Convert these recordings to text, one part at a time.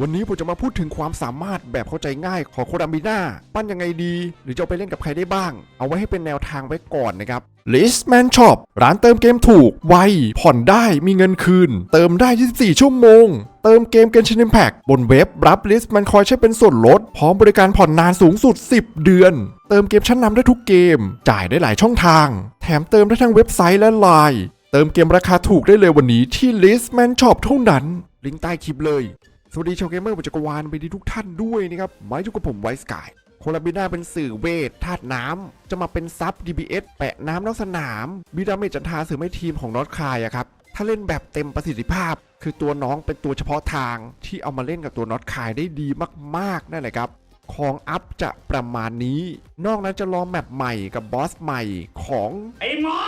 วันนี้ผมจะมาพูดถึงความสามารถแบบเข้าใจง่ายของโคดามิน่าปั้นยังไงดี หรือจะเอาไปเล่นกับใครได้บ้าง เอาไว้ให้เป็นแนวทางไว้ก่อนนะครับ Listman Shop ร้านเติมเกมถูก ไว ผ่อนได้มีเงินคืน เติมได้ 24 ชั่วโมง เติมเกม Genshin Impact บนเว็บรับ Listman Coin ใช้เป็นส่วนลด พร้อมบริการผ่อนนานสูงสุด 10 เดือน เติมเกมชั้นนำได้ทุกเกม จ่ายได้หลายช่องทาง แถมเติมได้ทั้งเว็บไซต์และไลน์เติมเกมราคาถูกได้เลยวันนี้ที่ Listman Shop เท่านั้น ลิงก์ใต้คลิปเลย สวัสดีชาวเกมเมอร์บนจักรวาลไปดีทุกท่านด้วยนะครับมาอยู่กับผมไวสกายโคลาบิน่าเป็นสื่อเวทธาตุน้ำ จะมาเป็นซับ DBS แปะน้ำนอกสนามบีดาเมจจันทาเสริมให้ทีมของนอตคายอะครับ ถ้าเล่นแบบเต็มประสิทธิภาพ คือตัวน้องเป็นตัวเฉพาะทางที่เอามาเล่นกับตัวนอตคายได้ดีมากๆนั่นแหละครับของอัพจะประมาณนี้ นอกนั้นจะลองแมปใหม่กับบอสใหม่ของไอ้หมอ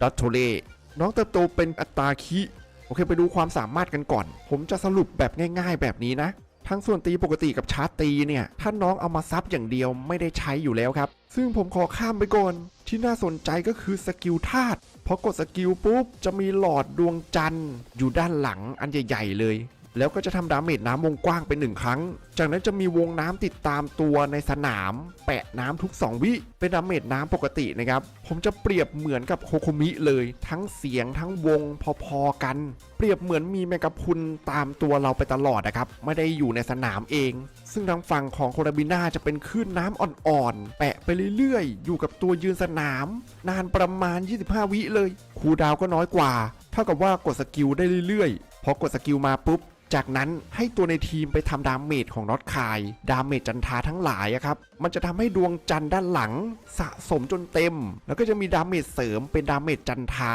ดัตโทเล่น้องเติบโตเป็นอัตราคิ โอเคไปดูความสามารถกันก่อน ผมจะสรุปแบบง่าย ๆ แบบนี้นะทั้งส่วนตีปกติกับชาร์จตีเนี่ย ถ้าน้องเอามาซับอย่างเดียวไม่ได้ใช้อยู่แล้วครับ ซึ่งผมขอข้ามไปก่อน ที่น่าสนใจก็คือสกิลธาตุพอกดสกิลปุ๊บ จะมีหลอดดวงจันทร์อยู่ด้านหลังอันใหญ่ ๆ เลย แล้วก็จะทำดาเมจน้ำวงกว้างเป็นหนึ่งครั้ง จากนั้นจะมีวงน้ำติดตามตัวในสนาม แปะน้ำทุก 2 วิเป็นดาเมจน้ำปกตินะครับ ผมจะเปรียบเหมือนกับโคโคมิเลย ทั้งเสียงทั้งวงพอๆกัน เปรียบเหมือนมีแมกกาพุนตามตัวเราไปตลอดนะครับ ไม่ได้อยู่ในสนามเอง ซึ่งทางฝั่งของโคราบิน่าจะเป็นคลื่นน้ำอ่อนๆแปะไปเรื่อยๆ อยู่กับตัวยืนสนาม นานประมาณ 25 วิเลยคูดาวก็น้อยกว่า เท่ากับว่ากดสกิลได้เรื่อยๆพอกดสกิลมาปุ๊บ จากนั้นให้ตัวในทีมไปทำดาเมจของน็อตคาย ดาเมจจันทาทั้งหลายอะครับ มันจะทำให้ดวงจันทร์ด้านหลังสะสมจนเต็ม แล้วก็จะมีดาเมจเสริมเป็นดาเมจจันทา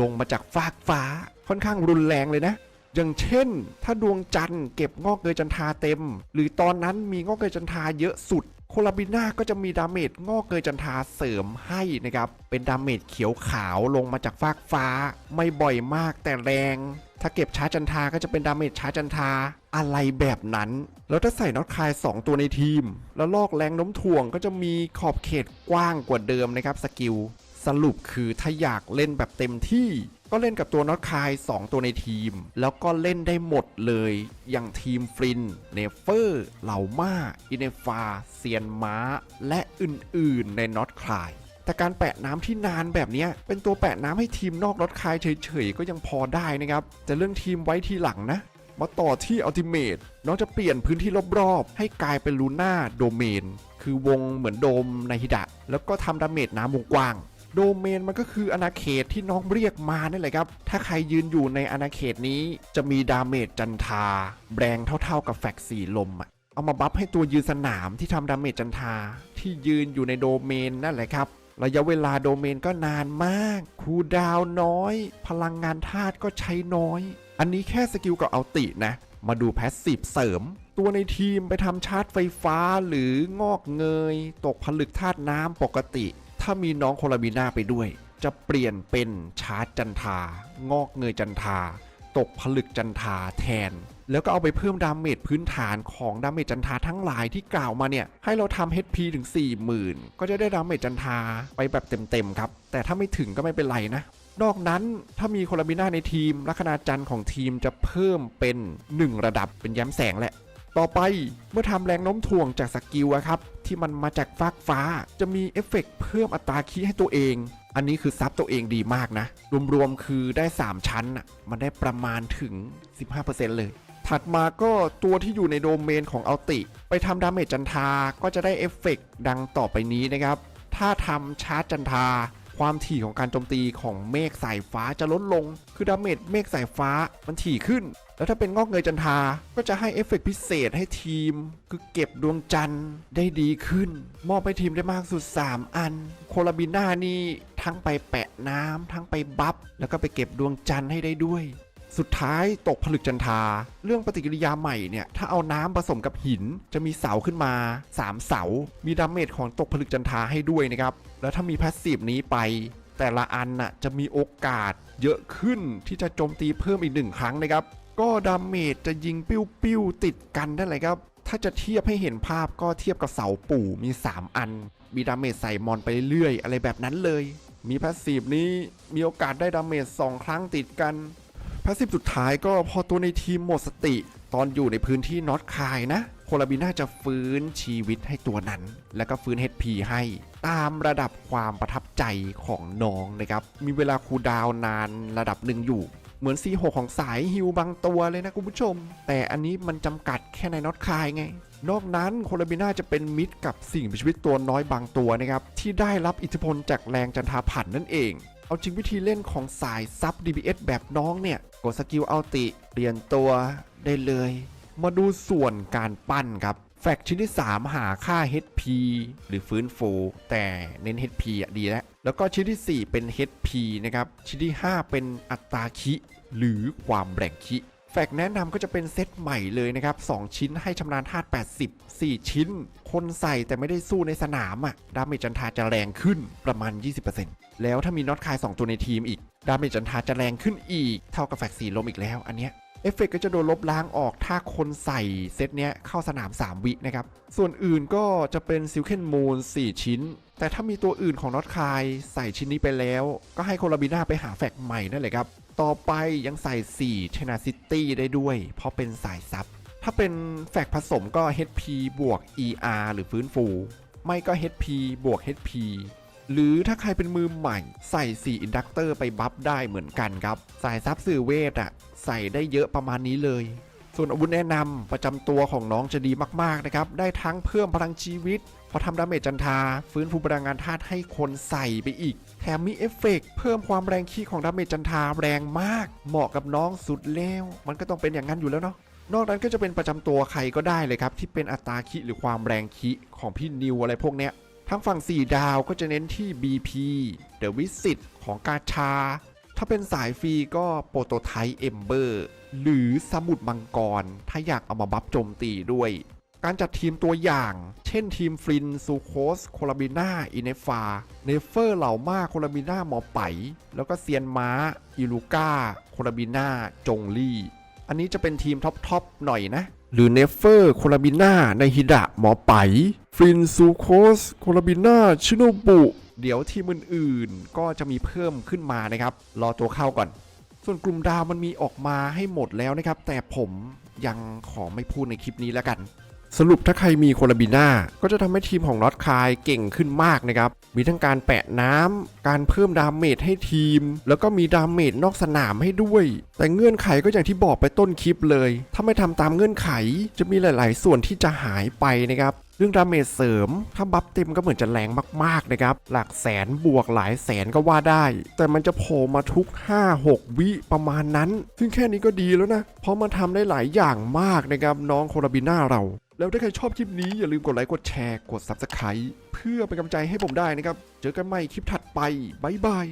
ลงมาจากฟากฟ้า ค่อนข้างรุนแรงเลยนะอย่างเช่น ถ้าดวงจันทร์เก็บงอกเกยจันทาเต็ม หรือตอนนั้นมีงอกเกยจันทาเยอะสุด โคลาบิน่าก็จะมีดาเมจงอกเกยจันทาเสริมให้นะครับ เป็นดาเมจเขียวขาวลงมาจากฟากฟ้า ไม่บ่อยมากแต่แรง ถ้าเก็บช้าจันทาก็จะเป็นดาเมจช้าจันทาอะไรแบบนั้น แล้วถ้าใส่น็อตคาย2 ตัวในทีม แล้วลอกแรงน้มถ่วงก็จะมีขอบเขตกว้างกว่าเดิมนะครับสกิลสรุปคือถ้าอยากเล่นแบบเต็มที่ก็เล่นกับตัวน็อตคาย 2 ตัวในทีม แล้วก็เล่นได้หมดเลย อย่างทีมฟริน เนเฟอร์ เหล่ามาอินเนฟา เซียนม้า และอื่นๆในน็อตคลาย แต่การแปะน้ำที่นานแบบนี้เป็นตัวแปะน้ำให้ทีมนอกน็อตคายเฉยๆก็ยังพอได้นะครับ แต่เรื่องทีมไว้ทีหลังนะมาต่อที่อัลติเม e น้องจะเปลี่ยนพื้นที่รอบๆ ให้กลายเป็นลูน่าโดเมน คือวงเหมือนโดมในฮิดะ แล้วก็ทำดาเมจน้ำวงกว้าง โดเมนมันก็คืออาณาเขตที่น้องเรียกมานั่แหละครับ ถ้าใครยืนอยู่ในอาณาเขตนี้จะมีดาเมจจันทา แรงเท่าๆกับแฟกสีลมอะเอามาบัฟให้ตัวยืนสนามที่ทำดาเมจจันทา ที่ยืนอยู่ในโดเมนนั่นแหละครับ ระยะเวลาโดเมนก็นานมาก คูดาวน้อย พลังงานธาตุก็ใช้น้อย อันนี้แค่สกิลกับเอัลตินะ มาดูแพสซีฟเสริม ตัวในทีมไปทำชาร์จไฟฟ้าหรืองอกเงย ตกผลึกธาตุน้ำปกติ ถ้ามีน้องโคลาบิน่าไปด้วย จะเปลี่ยนเป็นชาร์จจันทา งอกเงยจันทา ตกผลึกจันทาแทน แล้วก็เอาไปเพิ่มดาเมจพื้นฐานของดาเมจจันทาทั้งหลายที่กล่าวมาเนี่ย ให้เราทำ HP ถึง 40,000 ก็จะได้ดาเมจจันทาไปแบบเต็มๆครับ แต่ถ้าไม่ถึงก็ไม่เป็นไรนะ นอกนั้นถ้ามีโคลาบิน่าในทีมลัคนาจันทร์ของทีมจะเพิ่มเป็น 1 ระดับเป็นแย้มแสงแหละ ต่อไปเมื่อทำแรงโน้มถ่วงจากสกิลครับที่มันมาจากฟากฟ้าจะมีเอฟเฟกต์เพิ่มอัตราคีย์ให้ตัวเองอันนี้คือซับตัวเองดีมากนะ รวมๆ คือได้ 3 ชั้นอะมันได้ประมาณถึง 15%เลย ถัดมาก็ตัวที่อยู่ในโดเมนของอัลติ ไปทำดาเมจจันทาก็จะได้เอฟเฟกต์ดังต่อไปนี้นะครับ ถ้าทำชาร์จจันทา ความถี่ของการโจมตีของเมฆสายฟ้าจะลดลง คือดาเมจเมฆสายฟ้ามันถี่ขึ้น แล้วถ้าเป็นงอกเงยจันทา ก็จะให้เอฟเฟกต์พิเศษให้ทีม คือเก็บดวงจันทร์ได้ดีขึ้น มอบให้ทีมได้มากสุด 3 อัน โคลาบิน่านี่ทั้งไปแปะน้ำทั้งไปบัฟแล้วก็ไปเก็บดวงจันทร์ให้ได้ด้วย สุดท้ายตกผลึกจันทา เรื่องปฏิกิริยาใหม่เนี่ย ถ้าเอาน้ำผสมกับหิน จะมีเสาขึ้นมา 3 เสา มีดาเมจของตกผลึกจันทาให้ด้วยนะครับ แล้วถ้ามีแพสซีฟนี้ไป แต่ละอันน่ะจะมีโอกาสเยอะขึ้นที่จะโจมตีเพิ่มอีกหนึ่งครั้งนะครับ ก็ดาเมจจะยิงปิ้วๆติดกันได้เลยครับ ถ้าจะเทียบให้เห็นภาพก็เทียบกับเสาปู่มี 3 อัน มีดาเมจใส่มอนไปเรื่อยๆอะไรแบบนั้นเลย มีแพสซีฟนี้มีโอกาสได้ดาเมจ2ครั้งติดกันาสซีฟสุดท้ายก็พอตัวในทีมหมดสติ ตอนอยู่ในพื้นที่น็อตคายนะ โคลาบิน่าจะฟื้นชีวิตให้ตัวนั้น แล้วก็ฟื้น HP ให้ตามระดับความประทับใจของน้องนะครับ มีเวลาคูดาวน์นานระดับหนึ่งอยู่ เหมือน C6 ของสายฮิวบางตัวเลยนะคุณผู้ชม แต่อันนี้มันจำกัดแค่ในน็อตคายไง นอกนั้นโคลาบิน่าจะเป็นมิตรกับสิ่งมีชีวิตตัวน้อยบางตัวนะครับที่ได้รับอิทธิพลจากแรงจันทาผันนั่นเอง เอาจริงวิธีเล่นของสายซับ DPS แบบน้องเนี่ย กดสกิลเอาติเปลี่ยนตัวได้เลย มาดูส่วนการปั้นครับ แฟกชิ้นที่ 3 หาค่า HP หรือฟื้นฟู แต่เน้น HP อะดีแล้ว แล้วก็ชิ้นทีสี่4 เป็น HP นะครับ ชิ้นที่ 5 เป็นอัตราคิ หรือความแรงคิ แฟกแนะนำก็จะเป็นเซตใหม่เลยนะครับ 2 ชิ้นให้ชำนาญธาตุ80 4 ชิ้น คนใส่แต่ไม่ได้สู้ในสนามอะ ดาเมจจันทาจะแรงขึ้นประมาณ 20%แล้วถ้ามีน็อตคาย 2 ตัวในทีมอีก ดาเมจจันทาจะแรงขึ้นอีก เท่ากับแฟกสีลมอีกแล้วอันเนี้ยเอฟเฟกต์ก็จะโดนลบล้างออกถ้าคนใส่เซตเนี้ยเข้าสนาม 3 วินะครับ ส่วนอื่นก็จะเป็นซิลเคนมูน4 ชิ้น แต่ถ้ามีตัวอื่นของน็อตคายใส่ชิ้นนี้ไปแล้ว ก็ให้โคลาบิน่าไปหาแฟกใหม่นั่นแหละครับ ต่อไปยังใส่ 4 ชนะซิตี้ได้ด้วย เพราะเป็นสายซับ ถ้าเป็นแฟกผสมก็ HP บวก ER หรือฟื้นฟู ไม่ก็ HP บวก HP หรือถ้าใครเป็นมือใหม่ใส่ 4 อินดักเตอร์ไปบัฟได้เหมือนกันครับ สายซับสื่อเวทอะใส่ได้เยอะประมาณนี้เลย ส่วนอาวุธแนะนำประจำตัวของน้องจะดีมากๆนะครับ ได้ทั้งเพิ่มพลังชีวิต พอทำดาเมจจันทา ฟื้นฟูพลังงานธาตุให้คนใส่ไปอีก แถมมีเอฟเฟกต์เพิ่มความแรงคีของดาเมจจันทาแรงมาก เหมาะกับน้องสุดแล้ว มันก็ต้องเป็นอย่างนั้นอยู่แล้วเนาะนอกนั้นก็จะเป็นประจำตัวใครก็ได้เลยครับ ที่เป็นอัตราคิหรือความแรงคิของพี่นิวอะไรพวกเนี้ยทั้งฝั่ง 4 ดาวก็จะเน้นที่ BP The Visit ของกาชา ถ้าเป็นสายฟรีก็โปรโตไทป์เอมเบอร์หรือสมุดมังกร ถ้าอยากเอามาบัฟโจมตีด้วย การจัดทีมตัวอย่าง เช่นทีมฟรินซูโคส โคลาบิน่า อินเนฟา เนเฟอร์เหล่ามาโคลาบิน่าหมอไป แล้วก็เซียนม้า อิลูก้า โคลาบิน่า จงลี่ อันนี้จะเป็นทีมท็อปๆหน่อยนะหรือเนฟเฟอร์โคลาบิน่าในฮิดะหมอไปฟรินซูโคสโคลาบิน่าชิโนบุ เดี๋ยวทีมอื่นๆก็จะมีเพิ่มขึ้นมานะครับ รอตัวเข้าก่อน ส่วนกลุ่มดาวมันมีออกมาให้หมดแล้วนะครับ แต่ผมยังขอไม่พูดในคลิปนี้แล้วกัน สรุปถ้าใครมีโคลาบิน่าก็จะทำให้ทีมของน็อตคายเก่งขึ้นมากนะครับ มีทั้งการแปะน้ำการเพิ่มดาเมจให้ทีม แล้วก็มีดาเมจนอกสนามให้ด้วย แต่เงื่อนไขก็อย่างที่บอกไปต้นคลิปเลย ถ้าไม่ทำตามเงื่อนไขจะมีหลาย ๆ ส่วนที่จะหายไปนะครับ เรื่องดาเมจเสริม ถ้าบัฟเต็มก็เหมือนจะแรงมากๆนะครับ หลักแสนบวกหลายแสนก็ว่าได้ แต่มันจะโผล่มาทุก 5-6 วิประมาณนั้น ซึ่งแค่นี้ก็ดีแล้วนะ เพราะมันทำได้หลายอย่างมากนะครับน้องโคราบิน่าเราแล้วถ้าใครชอบคลิปนี้อย่าลืมกดไลค์ กดแชร์ กด Subscribe เพื่อเป็นกำลังใจให้ผมได้นะครับ เจอกันใหม่คลิปถัดไป บ๊ายบาย